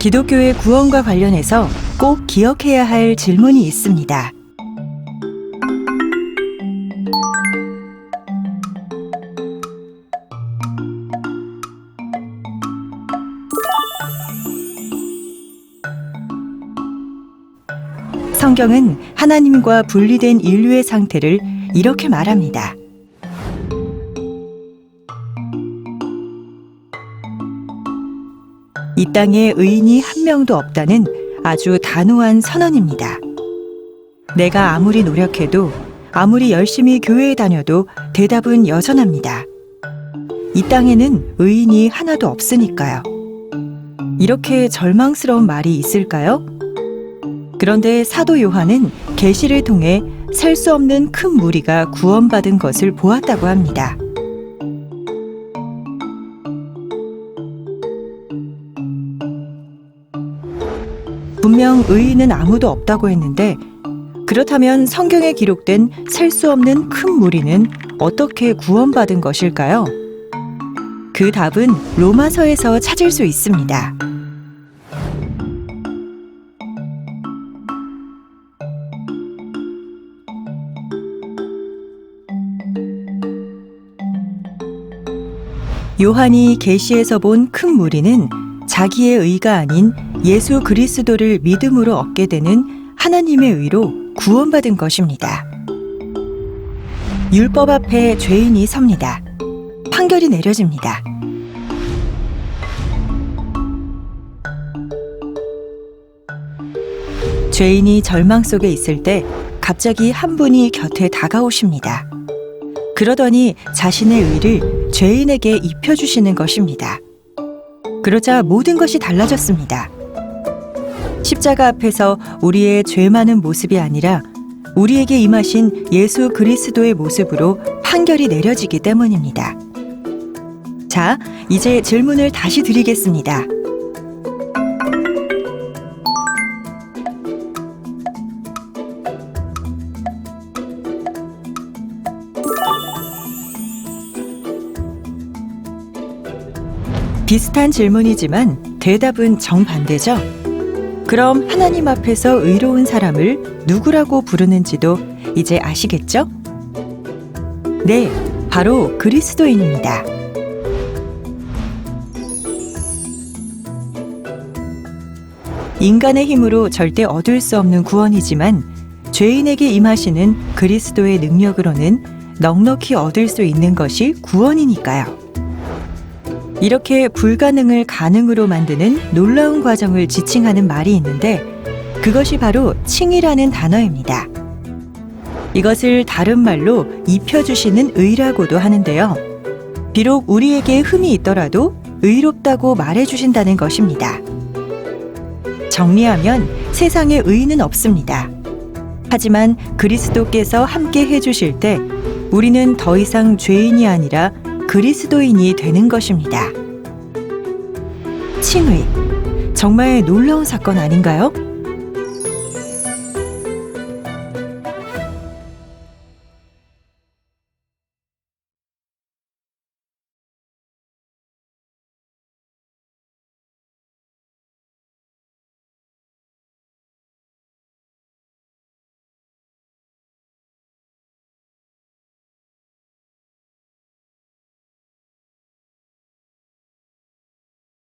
기독교의 구원과 관련해서 꼭 기억해야 할 질문이 있습니다. 성경은 하나님과 분리된 인류의 상태를 이렇게 말합니다. 이 땅에 의인이 한 명도 없다는 아주 단호한 선언입니다. 내가 아무리 노력해도 아무리 열심히 교회에 다녀도 대답은 여전합니다. 이 땅에는 의인이 하나도 없으니까요. 이렇게 절망스러운 말이 있을까요? 그런데 사도 요한은 계시를 통해 셀 수 없는 큰 무리가 구원받은 것을 보았다고 합니다. 분명 의인은 아무도 없다고 했는데 그렇다면 성경에 기록된 셀 수 없는 큰 무리는 어떻게 구원받은 것일까요? 그 답은 로마서에서 찾을 수 있습니다. 요한이 계시에서 본 큰 무리는 자기의 의가 아닌 예수 그리스도를 믿음으로 얻게 되는 하나님의 의로 구원받은 것입니다. 율법 앞에 죄인이 섭니다. 판결이 내려집니다. 죄인이 절망 속에 있을 때 갑자기 한 분이 곁에 다가오십니다. 그러더니 자신의 의를 죄인에게 입혀주시는 것입니다. 그러자 모든 것이 달라졌습니다. 십자가 앞에서 우리의 죄 많은 모습이 아니라 우리에게 임하신 예수 그리스도의 모습으로 판결이 내려지기 때문입니다. 자, 이제 질문을 다시 드리겠습니다. 비슷한 질문이지만 대답은 정반대죠. 그럼 하나님 앞에서 의로운 사람을 누구라고 부르는지도 이제 아시겠죠? 네, 바로 그리스도인입니다. 인간의 힘으로 절대 얻을 수 없는 구원이지만 죄인에게 임하시는 그리스도의 능력으로는 넉넉히 얻을 수 있는 것이 구원이니까요. 이렇게 불가능을 가능으로 만드는 놀라운 과정을 지칭하는 말이 있는데 그것이 바로 칭이라는 단어입니다. 이것을 다른 말로 입혀주시는 의라고도 하는데요. 비록 우리에게 흠이 있더라도 의롭다고 말해주신다는 것입니다. 정리하면 세상에 의는 없습니다. 하지만 그리스도께서 함께 해주실 때 우리는 더 이상 죄인이 아니라 그리스도인이 되는 것입니다. 칭의. 정말 놀라운 사건 아닌가요?